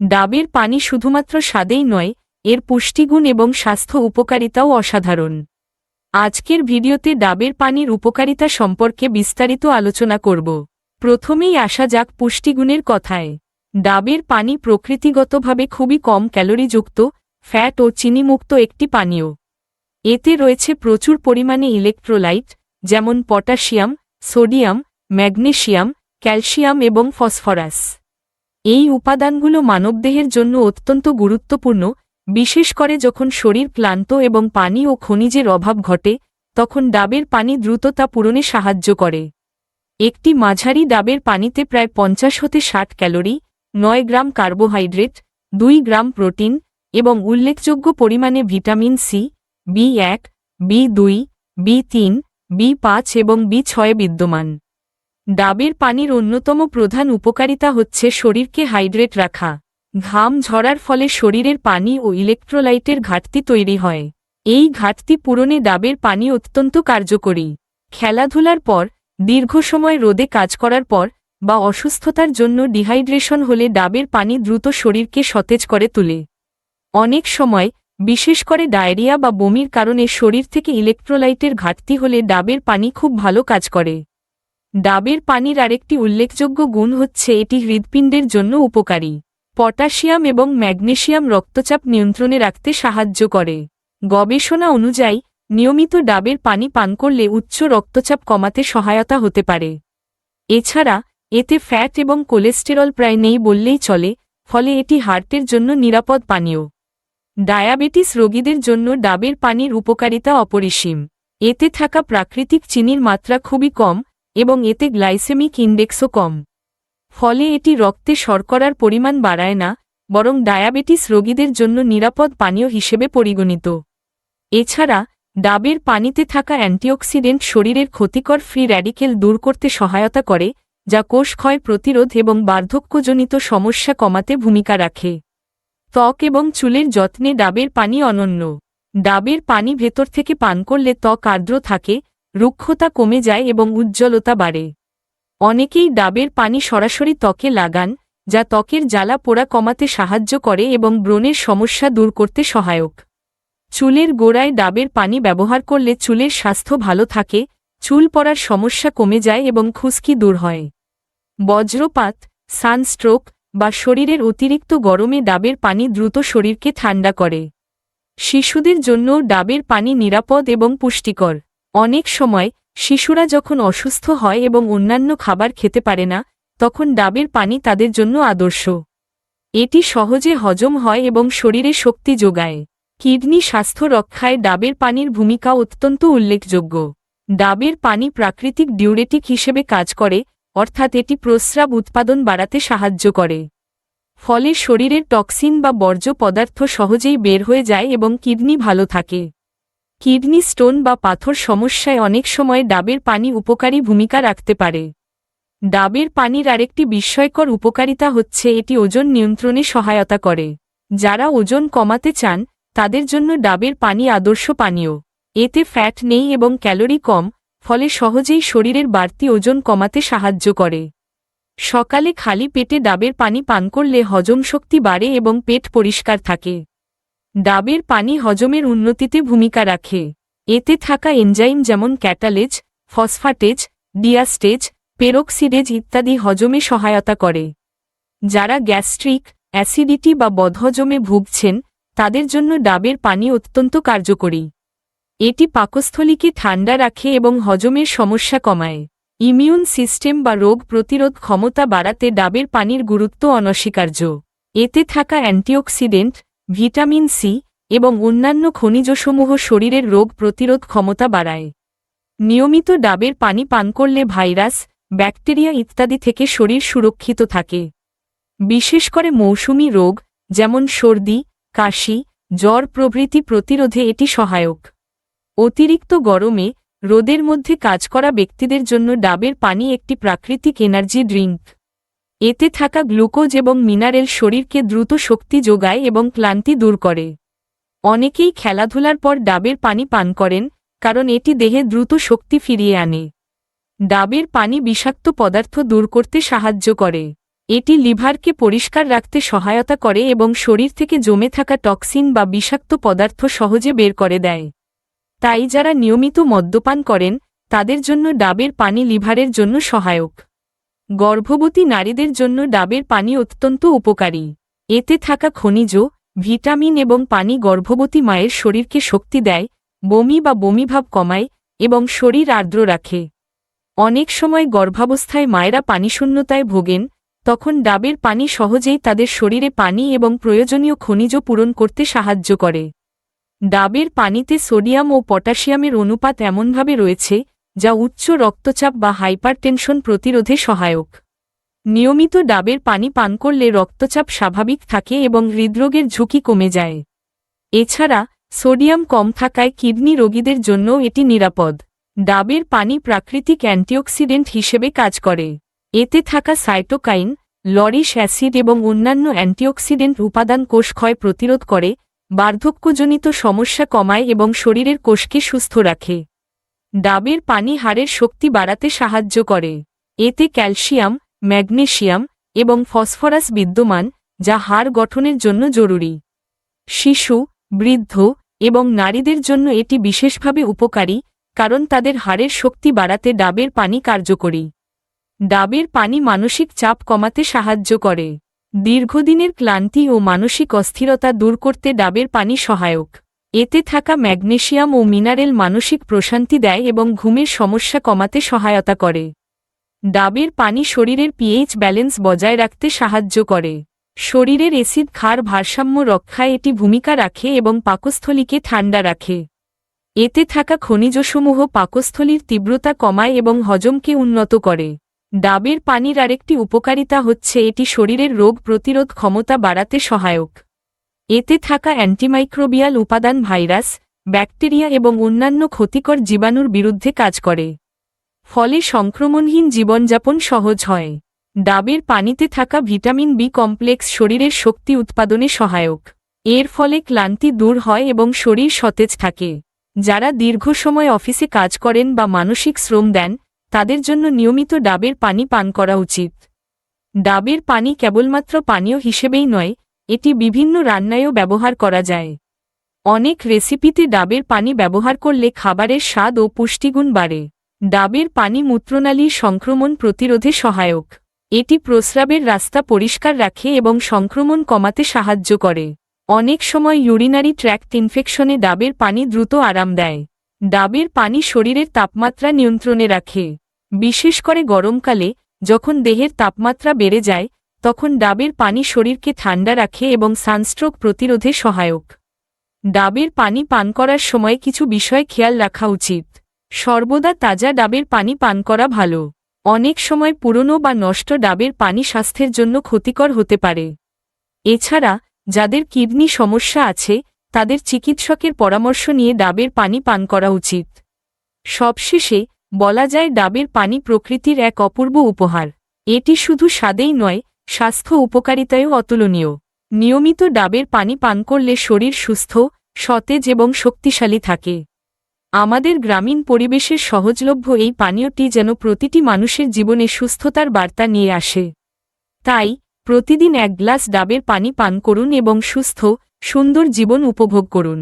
ডাবের পানি শুধুমাত্র স্বাদেই নয়, এর পুষ্টিগুণ এবং স্বাস্থ্য উপকারিতাও অসাধারণ। আজকের ভিডিওতে ডাবের পানির উপকারিতা সম্পর্কে বিস্তারিত আলোচনা করব। প্রথমেই আসা যাক পুষ্টিগুণের কথায়। ডাবের পানি প্রকৃতিগতভাবে খুবই কম ক্যালোরিযুক্ত, ফ্যাট ও চিনিমুক্ত একটি পানীয়। এতে রয়েছে প্রচুর পরিমাণে ইলেকট্রোলাইট, যেমন পটাশিয়াম, সোডিয়াম, ম্যাগনেশিয়াম, ক্যালসিয়াম এবং ফসফরাস। এই উপাদানগুলো মানবদেহের জন্য অত্যন্ত গুরুত্বপূর্ণ, বিশেষ করে যখন শরীর ক্লান্ত এবং পানি ও খনিজের অভাব ঘটে, তখন ডাবের পানি দ্রুত তা পূরণে সাহায্য করে। একটি মাঝারি ডাবের পানিতে প্রায় পঞ্চাশ হতে ষাট ক্যালোরি, নয় গ্রাম কার্বোহাইড্রেট, দুই গ্রাম প্রোটিন এবং উল্লেখযোগ্য পরিমাণে ভিটামিন সি, বি এক, বি দুই, বি তিন, বি পাঁচ এবং বি ছয় বিদ্যমান। ডাবের পানির অন্যতম প্রধান উপকারিতা হচ্ছে শরীরকে হাইড্রেট রাখা। ঘাম ঝরার ফলে শরীরের পানি ও ইলেকট্রোলাইটের ঘাটতি তৈরি হয়। এই ঘাটতি পূরণে ডাবের পানি অত্যন্ত কার্যকরী। খেলাধুলার পর, দীর্ঘ সময় রোদে কাজ করার পর, বা অসুস্থতার জন্য ডিহাইড্রেশন হলে ডাবের পানি দ্রুত শরীরকে সতেজ করে তোলে। অনেক সময়, বিশেষ করে ডায়রিয়া বা বমির কারণে শরীর থেকে ইলেকট্রোলাইটের ঘাটতি হলে ডাবের পানি খুব ভালো কাজ করে। ডাবের পানির আরেকটি উল্লেখযোগ্য গুণ হচ্ছে এটি হৃদপিণ্ডের জন্য উপকারী। পটাশিয়াম এবং ম্যাগনেশিয়াম রক্তচাপ নিয়ন্ত্রণে রাখতে সাহায্য করে। গবেষণা অনুযায়ী, নিয়মিত ডাবের পানি পান করলে উচ্চ রক্তচাপ কমাতে সহায়তা হতে পারে। এছাড়া, এতে ফ্যাট এবং কোলেস্টেরল প্রায় নেই বললেই চলে, ফলে এটি হার্টের জন্য নিরাপদ পানীয়। ডায়াবেটিস রোগীদের জন্য ডাবের পানির উপকারিতা অপরিসীম। এতে থাকা প্রাকৃতিক চিনির মাত্রা খুবই কম এবং এতে গ্লাইসেমিক ইন্ডেক্সও কম। ফলে এটি রক্তে শর্করার পরিমাণ বাড়ায় না, বরং ডায়াবেটিস রোগীদের জন্য নিরাপদ পানীয় হিসেবে পরিগণিত। এছাড়া, ডাবের পানিতে থাকা অ্যান্টিঅক্সিডেন্ট শরীরের ক্ষতিকর ফ্রি র্যাডিকেল দূর করতে সহায়তা করে, যা কোষ ক্ষয় প্রতিরোধ এবং বার্ধক্যজনিত সমস্যা কমাতে ভূমিকা রাখে। ত্বক এবং চুলের যত্নে ডাবের পানি অনন্য। ডাবের পানি ভেতর থেকে পান করলে ত্বক আর্দ্র থাকে রুক্ষতা কমে যায় এবং উজ্জ্বলতা বাড়ে। অনেকেই ডাবের পানি সরাসরি ত্বকে লাগান, যা ত্বকের জ্বালা পোড়া কমাতে সাহায্য করে এবং ব্রণের সমস্যা দূর করতে সহায়ক। চুলের গোড়ায় ডাবের পানি ব্যবহার করলে চুলের স্বাস্থ্য ভালো থাকে, চুল পড়ার সমস্যা কমে যায় এবং খুশকি দূর হয়। বজ্রপাত, সানস্ট্রোক বা শরীরের অতিরিক্ত গরমে ডাবের পানি দ্রুত শরীরকে ঠান্ডা করে। শিশুদের জন্য ডাবের পানি নিরাপদ এবং পুষ্টিকর। অনেক সময় শিশুরা যখন অসুস্থ হয় এবং অন্যান্য খাবার খেতে পারে না, তখন ডাবের পানি তাদের জন্য আদর্শ। এটি সহজে হজম হয় এবং শরীরে শক্তি যোগায়। কিডনি স্বাস্থ্য রক্ষায় ডাবের পানির ভূমিকা অত্যন্ত উল্লেখযোগ্য। ডাবের পানি প্রাকৃতিক ডিউরেটিক হিসেবে কাজ করে, অর্থাৎ এটি প্রস্রাব উৎপাদন বাড়াতে সাহায্য করে। ফলে শরীরের টক্সিন বা বর্জ্য পদার্থ সহজেই বের হয়ে যায় এবং কিডনি ভালো থাকে। কিডনি স্টোন বা পাথর সমস্যায় অনেক সময় ডাবের পানি উপকারী ভূমিকা রাখতে পারে। ডাবের পানির আরেকটি বিস্ময়কর উপকারিতা হচ্ছে এটি ওজন নিয়ন্ত্রণে সহায়তা করে। যারা ওজন কমাতে চান, তাদের জন্য ডাবের পানি আদর্শ পানীয়। এতে ফ্যাট নেই এবং ক্যালোরি কম, ফলে সহজেই শরীরের বাড়তি ওজন কমাতে সাহায্য করে। সকালে খালি পেটে ডাবের পানি পান করলে হজম শক্তি বাড়ে এবং পেট পরিষ্কার থাকে। ডাবের পানি হজমের উন্নতিতে ভূমিকা রাখে। এতে থাকা এনজাইম যেমন ক্যাটালেজ, ফসফাটেজ, ডিয়াস্টেজ, পেরোক্সিডেজ ইত্যাদি হজমে সহায়তা করে। যারা গ্যাস্ট্রিক, অ্যাসিডিটি বা বদহজমে ভুগছেন, তাদের জন্য ডাবের পানি অত্যন্ত কার্যকরী। এটি পাকস্থলীকে ঠান্ডা রাখে এবং হজমের সমস্যা কমায়। ইমিউন সিস্টেম বা রোগ প্রতিরোধ ক্ষমতা বাড়াতে ডাবের পানির গুরুত্ব অনস্বীকার্য। এতে থাকা অ্যান্টিঅক্সিডেন্ট ভিটামিন সি এবং অন্যান্য খনিজসমূহ শরীরের রোগ প্রতিরোধ ক্ষমতা বাড়ায়। নিয়মিত ডাবের পানি পান করলে ভাইরাস, ব্যাকটেরিয়া ইত্যাদি থেকে শরীর সুরক্ষিত থাকে। বিশেষ করে মৌসুমি রোগ, যেমন সর্দি, কাশি, জ্বর প্রভৃতি প্রতিরোধে এটি সহায়ক। অতিরিক্ত গরমে রোদের মধ্যে কাজ করা ব্যক্তিদের জন্য ডাবের পানি একটি প্রাকৃতিক এনার্জি ড্রিঙ্ক। এতে থাকা গ্লুকোজ এবং মিনারেল শরীরকে দ্রুত শক্তি যোগায় এবং ক্লান্তি দূর করে। অনেকেই খেলাধুলার পর ডাবের পানি পান করেন, কারণ এটি দেহে দ্রুত শক্তি ফিরিয়ে আনে। ডাবের পানি বিষাক্ত পদার্থ দূর করতে সাহায্য করে। এটি লিভারকে পরিষ্কার রাখতে সহায়তা করে এবং শরীর থেকে জমে থাকা টক্সিন বা বিষাক্ত পদার্থ সহজে বের করে দেয়। তাই যারা নিয়মিত মদ্যপান করেন, তাদের জন্য ডাবের পানি লিভারের জন্য সহায়ক। গর্ভবতী নারীদের জন্য ডাবের পানি অত্যন্ত উপকারী। এতে থাকা খনিজ, ভিটামিন এবং পানি গর্ভবতী মায়ের শরীরকে শক্তি দেয়, বমি বা বমিভাব কমায় এবং শরীর আর্দ্র রাখে। অনেক সময় গর্ভাবস্থায় মায়েরা পানিশূন্যতায় ভোগেন, তখন ডাবের পানি সহজেই তাদের শরীরে পানি এবং প্রয়োজনীয় খনিজ পূরণ করতে সাহায্য করে। ডাবের পানিতে সোডিয়াম ও পটাশিয়ামের অনুপাত এমনভাবে রয়েছে যা উচ্চ রক্তচাপ বা হাইপারটেনশন প্রতিরোধে সহায়ক। নিয়মিত ডাবের পানি পান করলে রক্তচাপ স্বাভাবিক থাকে এবং হৃদরোগের ঝুঁকি কমে যায়। এছাড়া, সোডিয়াম কম থাকায় কিডনি রোগীদের জন্য এটি নিরাপদ। ডাবের পানি প্রাকৃতিক অ্যান্টিঅক্সিডেন্ট হিসেবে কাজ করে। এতে থাকা সাইটোকাইন, লরিশ অ্যাসিড এবং অন্যান্য অ্যান্টিঅক্সিডেন্ট উপাদান কোষ ক্ষয় প্রতিরোধ করে, বার্ধক্যজনিত সমস্যা কমায় এবং শরীরের কোষকে সুস্থ রাখে। ডাবের পানি হাড়ের শক্তি বাড়াতে সাহায্য করে। এতে ক্যালসিয়াম, ম্যাগনেসিয়াম এবং ফসফরাস বিদ্যমান, যা হাড় গঠনের জন্য জরুরি। শিশু, বৃদ্ধ এবং নারীদের জন্য এটি বিশেষভাবে উপকারী, কারণ তাদের হাড়ের শক্তি বাড়াতে ডাবের পানি কার্যকরী। ডাবের পানি মানসিক চাপ কমাতে সাহায্য করে। দীর্ঘদিনের ক্লান্তি ও মানসিক অস্থিরতা দূর করতে ডাবের পানি সহায়ক। এতে থাকা ম্যাগনেশিয়াম ও মিনারেল মানসিক প্রশান্তি দেয় এবং ঘুমের সমস্যা কমাতে সহায়তা করে। ডাবের পানি শরীরের পিএইচ ব্যালেন্স বজায় রাখতে সাহায্য করে। শরীরের এসিড ক্ষার ভারসাম্য রক্ষায় এটি ভূমিকা রাখে এবং পাকস্থলীকে ঠান্ডা রাখে। এতে থাকা খনিজসমূহ পাকস্থলীর তীব্রতা কমায় এবং হজমকে উন্নত করে। ডাবের পানির আরেকটি উপকারিতা হচ্ছে এটি শরীরের রোগ প্রতিরোধ ক্ষমতা বাড়াতে সহায়ক। এতে থাকা অ্যান্টিমাইক্রোবিয়াল উপাদান ভাইরাস, ব্যাকটেরিয়া এবং অন্যান্য ক্ষতিকর জীবাণুর বিরুদ্ধে কাজ করে। ফলে সংক্রমণহীন জীবনযাপন সহজ হয়। ডাবের পানিতে থাকা ভিটামিন বি কমপ্লেক্স শরীরের শক্তি উৎপাদনে সহায়ক। এর ফলে ক্লান্তি দূর হয় এবং শরীর সতেজ থাকে। যারা দীর্ঘ সময় অফিসে কাজ করেন বা মানসিক শ্রম দেন, তাদের জন্য নিয়মিত ডাবের পানি পান করা উচিত। ডাবের পানি কেবলমাত্র পানীয় হিসেবেই নয় এটি বিভিন্ন রান্নায়ও ব্যবহার করা যায়। অনেক রেসিপিতে ডাবের পানি ব্যবহার করলে খাবারের স্বাদ ও পুষ্টিগুণ বাড়ে। ডাবের পানি মূত্রনালীর সংক্রমণ প্রতিরোধে সহায়ক। এটি প্রস্রাবের রাস্তা পরিষ্কার রাখে এবং সংক্রমণ কমাতে সাহায্য করে। অনেক সময় ইউরিনারি ট্র্যাক্ট ইনফেকশনে ডাবের পানি দ্রুত আরাম দেয়। ডাবের পানি শরীরের তাপমাত্রা নিয়ন্ত্রণে রাখে। বিশেষ করে গরমকালে, যখন দেহের তাপমাত্রা বেড়ে যায় তখন ডাবের পানি শরীরকে ঠান্ডা রাখে এবং সানস্ট্রোক প্রতিরোধে সহায়ক। ডাবের পানি পান করার সময় কিছু বিষয় খেয়াল রাখা উচিত। সর্বদা তাজা ডাবের পানি পান করা ভালো। অনেক সময় পুরনো বা নষ্ট ডাবের পানি স্বাস্থ্যের জন্য ক্ষতিকর হতে পারে। এছাড়া, যাদের কিডনি সমস্যা আছে, তাদের চিকিৎসকের পরামর্শ নিয়ে ডাবের পানি পান করা উচিত। সবশেষে, বলা যায় ডাবের পানি প্রকৃতির এক অপূর্ব উপহার। এটি শুধু স্বাদেই নয় স্বাস্থ্য উপকারিতায়ও অতুলনীয়। নিয়মিত ডাবের পানি পান করলে শরীর সুস্থ, সতেজ এবং শক্তিশালী থাকে। আমাদের গ্রামীণ পরিবেশের সহজলভ্য এই পানীয়টি যেন প্রতিটি মানুষের জীবনে সুস্থতার বার্তা নিয়ে আসে। তাই, প্রতিদিন এক গ্লাস ডাবের পানি পান করুন এবং সুস্থ, সুন্দর জীবন উপভোগ করুন।